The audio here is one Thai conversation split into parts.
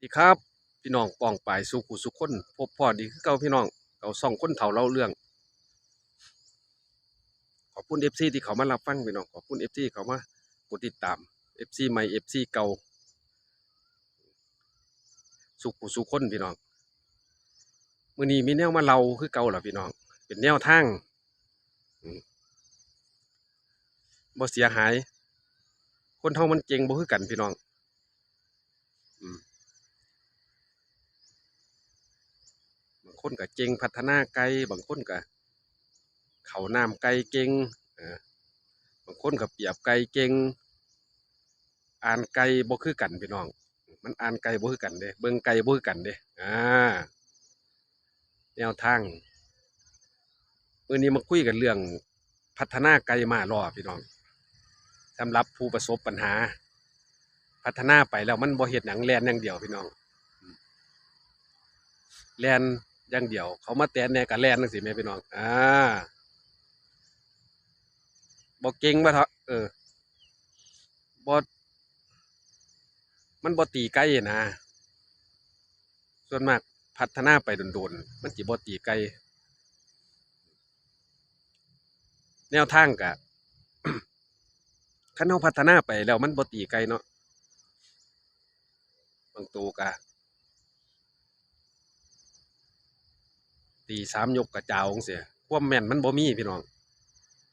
ดีครับพี่น้องปองปายสุขุสุขคนพบพ่อดีคือเก่าพี่น้องเราส่องคนเฒ่าเล่าเรื่อง ขอบคุณเอฟซีที่เขามารับฟังพี่น้องขอบคุณเอฟซีเขามากดติดตามเอฟซีใหม่เอฟซีเก่าสุขุสุขคนพี่น้องมื้อนี้มีแนวมาเล่าคือเก่าล่ะพี่น้อง เป็นแนวทางบ่เสียหาย คนเฮามันเก่งบ่คือกันพี่น้อง อืม บางคนก็เก่งพัฒนาไกลบางคนก็เขาน้ำไกลเก่งบางคนก็เปียบไกลเก่งอ่านไกลบ่คือกันพี่น้อง มันอ่านไกลบ่คือกันเด้เบิ่งไกลบ่คือกันเด้อ่าแนวทางมื้อนี้มาคุยกันเรื่องพัฒนาไกลมารอพี่น้องสำหรับผู้ประสบปัญหา พัฒนาไปแล้วมันบ่เฮ็ดหยังแลนอย่างเดียวพี่น้องแลน อย่างเดียว เขามาแตนแน่กับแลนจังสิแม่พี่น้อง อ่าบ่เก่งบ่เถอะเออบ่มันบ่ตีไกลนะ ส่วนมากพัฒนาไปโดนๆ มันสิบ่ตีไกลแนวทางกะคันเฮาพัฒนาไปแล้วมันบ่ตีไกลเนาะบางตัวกะ ตีสามยกกระจาวงเสียความแม่นมันบ่มีพี่น้อง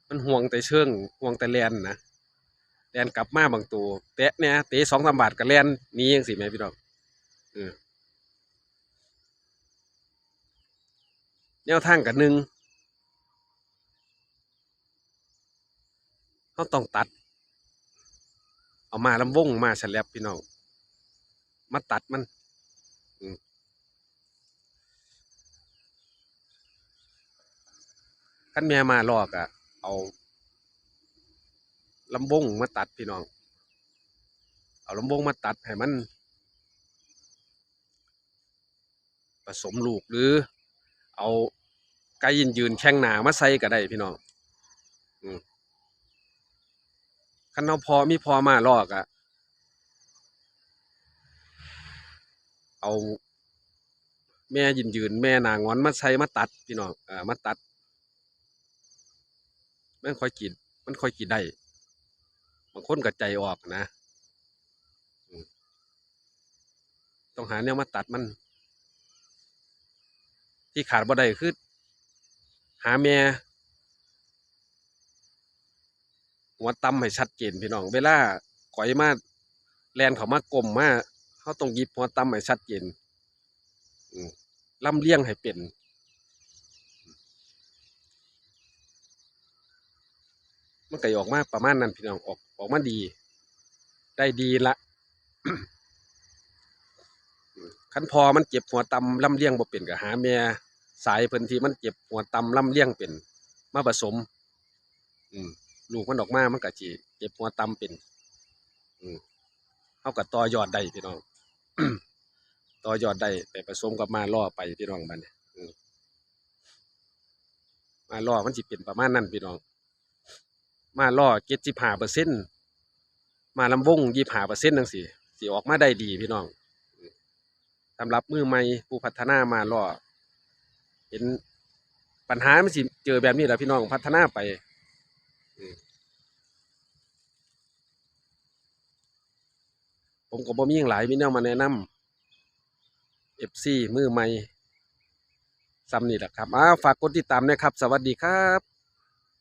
มันห่วงแต่เชิงห่วงแต่แลนนะแลนกลับมาบางตัวแตะเนี่ยเตะสองสามบาทก็แลนนี้ยังสิแม่พี่น้องเออแนวทางกับหนึ่งเขาต้องตัด เอามาลำวงมาฉลับพี่น้องมาตัดมัน ขั้นแม่มาลอกอะเอาลำบงมาตัดพี่น้อง เอาลำบงมาตัดให้มัน ผสมลูกหรือ เอาไก่ยืนยืนแข้งหนามาใส่ก็ได้พี่น้องอืมคันเอาพอมีพอมาลอกอะเอาแม่ยืนยืนแม่นางอนมาใส่มาตัดพี่น้องอ่ามาตัด มันค่อยกิน มันค่อยกินได้บางคนก็ใจออกนะต้องหาแนวมาตัดมัน ที่ขาดบ่ได้คือหาแม่หัวตำให้ชัดเจนพี่น้อง เวลาก่อยมาแลนเขามากลมมาเขาต้องหยิบหัวตำให้ชัดเจนอืมลำเลี้ยงให้เป็น มันก็ออกมาประมาณนั้นพี่น้องออกออกมาดี ได้ดีละคันพอมันเจ็บหัวตำลำเลี้ยงบ่เป็นก็หาแม่สายเพิ่นที่มันเจ็บหัวตำลำเลี้ยงเป็น มาผสม อืมลูกมันออกมามันก็สิเจ็บหัวตำเป็น อืมเฮาก็ต่อยอดได้พี่น้องต่อยอดได้ไปผสมกับมาล่อไปพี่น้องบันี้อืมาล่อมันสิเป็นประมาณนั้นพี่น้อง มาล่อเจ็ดสิบห้าเปอร์เซ็นต์มาลำวงยี่ห้าเปอร์เซ็นต์จังสิสิออกมาได้ดีพี่น้องสำหรับมือใหม่ผู้พัฒนามาล่อเห็นปัญหาไมันสิเจอแบบนี้แหละพี่น้องพัฒนาไปผมก็บ่มีหยังหลายมีแนวมาแนะนำเอฟซีมือใหม่ซ้ำนี่แหละครับอ้าวฝากกดติดตามนะครับ สวัสดีครับ